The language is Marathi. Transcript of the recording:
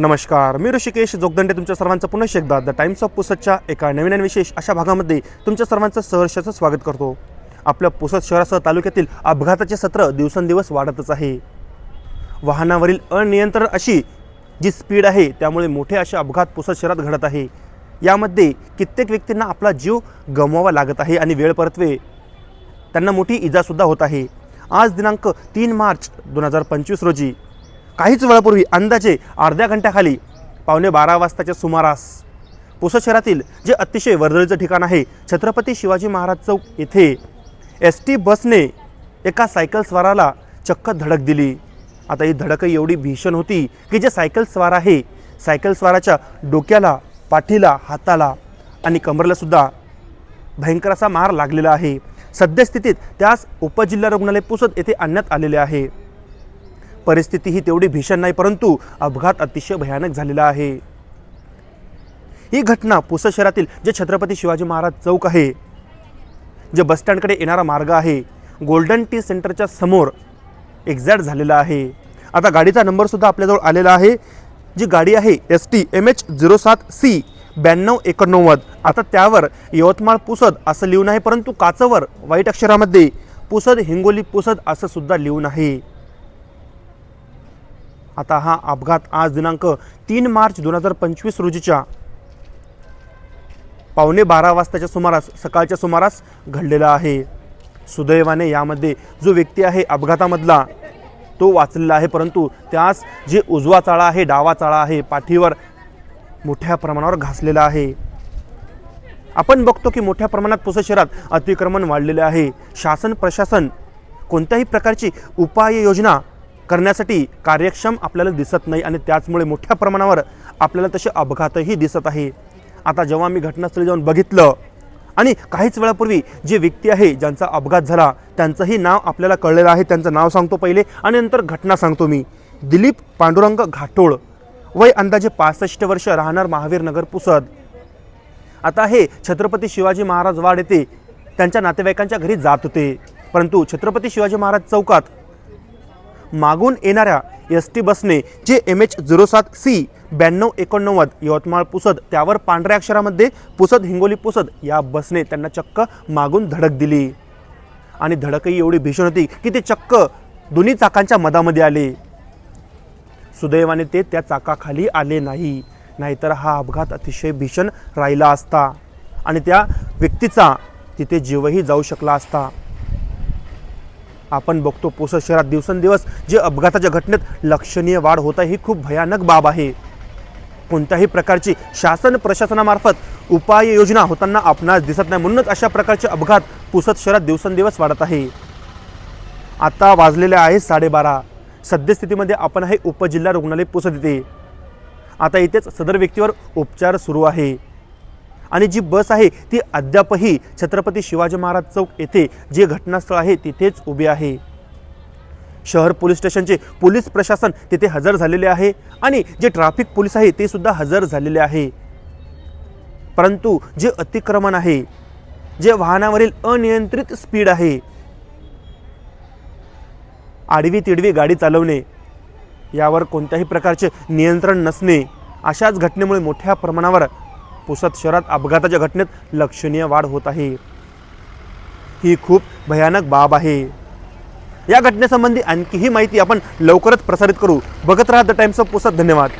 नमस्कार मी ऋषिकेश जोगदंडे तुमच्या सर्वांचं पुन्हा एकदा द टाइम्स ऑफ पुसदच्या एका नवीन आणि विशेष अशा भागामध्ये तुमच्या सर्वांचं सहर्षाचं स्वागत करतो. आपल्या पुसद शहरासह तालुक्यातील अपघाताचे सत्र दिवसेंदिवस वाढतच आहे. वाहनावरील अनियंत्रण अशी जी स्पीड आहे त्यामुळे मोठे असे अपघात पुसद शहरात घडत आहे. यामध्ये कित्येक व्यक्तींना आपला जीव गमवावा लागत आहे आणि वेळ परतवे. त्यांना मोठी इजासुद्धा होत आहे. आज दिनांक तीन मार्च दोन हजार पंचवीस रोजी काहीच वेळापूर्वी अंदाजे अर्ध्या घंट्याखाली पावणे बारा वाजताच्या सुमारास पुसद शहरातील जे अतिशय वर्दळीचं ठिकाण आहे छत्रपती शिवाजी महाराज चौक येथे एस टी बसने एका सायकल स्वाराला चक्क धडक दिली. आता ही धडकही एवढी भीषण होती की जे सायकल स्वार आहे सायकल स्वाराच्या डोक्याला पाठीला हाताला आणि कमरलासुद्धा भयंकर असा मार लागलेला आहे. सद्यस्थितीत त्यास उपजिल्हा रुग्णालय पुसद येथे आणण्यात आलेले आहे. परिस्थिती ही तेवढी भीषण नाही परंतु अपघात अतिशय भयानक झालेला आहे. ही घटना पुसद शहरातील जे छत्रपती शिवाजी महाराज चौक आहे जे बसस्टँडकडे येणारा मार्ग आहे गोल्डन टी सेंटरच्या समोर एक्झॅक्ट झालेला आहे. आता गाडीचा नंबरसुद्धा आपल्याजवळ आलेला आहे जी गाडी आहे S T M H zero सात सी ब्याण्णव एकोणनव्वद. आता त्यावर यवतमाळ पुसद असं लिहून आहे परंतु काचवर वाईट अक्षरामध्ये पुसद हिंगोली पुसद असं सुद्धा लिहून आहे. आता हा अपघात आज दिनांक तीन मार्च दोन हजार पंचवीस रोजीच्या पावणे बारा वाजताच्या सुमारास सकाळच्या सुमारास घडलेला आहे. सुदैवाने यामध्ये जो व्यक्ती आहे अपघातामधला तो वाचलेला आहे. परंतु त्यास जे उजवा चाळा आहे डावा चाळा आहे पाठीवर मोठ्या प्रमाणावर घासलेला आहे. आपण बघतो की मोठ्या प्रमाणात पुसद शहरात अतिक्रमण वाढलेले आहे. शासन प्रशासन कोणत्याही प्रकारची उपाययोजना करण्यासाठी कार्यक्षम आपल्याला दिसत नाही आणि त्याचमुळे मोठ्या प्रमाणावर आपल्याला तसे अपघातही दिसत आहे. आता जेव्हा मी घटनास्थळी जाऊन बघितलं आणि काहीच वेळापूर्वी जे व्यक्ती आहे ज्यांचा अपघात झाला त्यांचंही नाव आपल्याला कळलेलं आहे. त्यांचं नाव सांगतो पहिले आणि नंतर घटना सांगतो मी. दिलीप पांडुरंग घाटोळ वय अंदाजे पासष्ट वर्ष राहणार महावीर नगर पुसद. आता हे छत्रपती शिवाजी महाराज वाड येथे त्यांच्या नातेवाईकांच्या घरी जात होते. परंतु छत्रपती शिवाजी महाराज चौकात मागून येणाऱ्या एस टी बसने जे एम एच झिरो सात सी ब्याण्णव एकोणनव्वद यवतमाळ पुसद त्यावर पांढऱ्या अक्षरामध्ये पुसद हिंगोली पुसद या बसने त्यांना चक्क मागून धडक दिली. आणि धडकही एवढी भीषण होती की ते चक्क दोन्ही चाकांच्या मधामध्ये आले. सुदैवाने ते त्या चाकाखाली आले नाही नाहीतर हा अपघात अतिशय भीषण राहिला असता आणि त्या व्यक्तीचा तिथे जीवही जाऊ शकला असता. आपण बघतो पुसद शहरात दिवसेंदिवस जे अपघाताच्या घटनेत लक्षणीय वाढ होत आहे ही खूप भयानक बाब आहे. कोणत्याही प्रकारची शासन प्रशासनामार्फत उपाययोजना होताना आपणास दिसत नाही म्हणूनच अशा प्रकारचे अपघात पुसद शहरात दिवसेंदिवस वाढत आहे. आता वाजलेले आहे साडेबारा. सद्यस्थितीमध्ये आपण आहे उपजिल्हा रुग्णालय पुसद येते. आता इथेच सदर व्यक्तीवर उपचार सुरू आहे. आणि जी बस आहे ती अद्यापही छत्रपती शिवाजी महाराज चौक येथे जे घटनास्थळ आहे तिथेच उभे आहे. शहर पोलीस स्टेशनचे पोलीस प्रशासन तिथे हजर झालेले आहे आणि जे ट्रॅफिक पोलीस आहे ते सुद्धा हजर झालेले आहे. परंतु जे अतिक्रमण आहे जे वाहनावरील अनियंत्रित स्पीड आहे आडवी तिडवी गाडी चालवणे यावर कोणत्याही प्रकारचे नियंत्रण नसणे अशाच घटनेमुळे मोठ्या प्रमाणावर पुसद शहरात अपघाताच्या घटनेत लक्षणीय वाढ होत आहे. ही खूप भयानक बाब आहे. या घटनेसंबंधी आणखीही माहिती आपण लवकरच प्रसारित करू. बघत राहा द टाइम्स ऑफ पुसद धन्यवाद.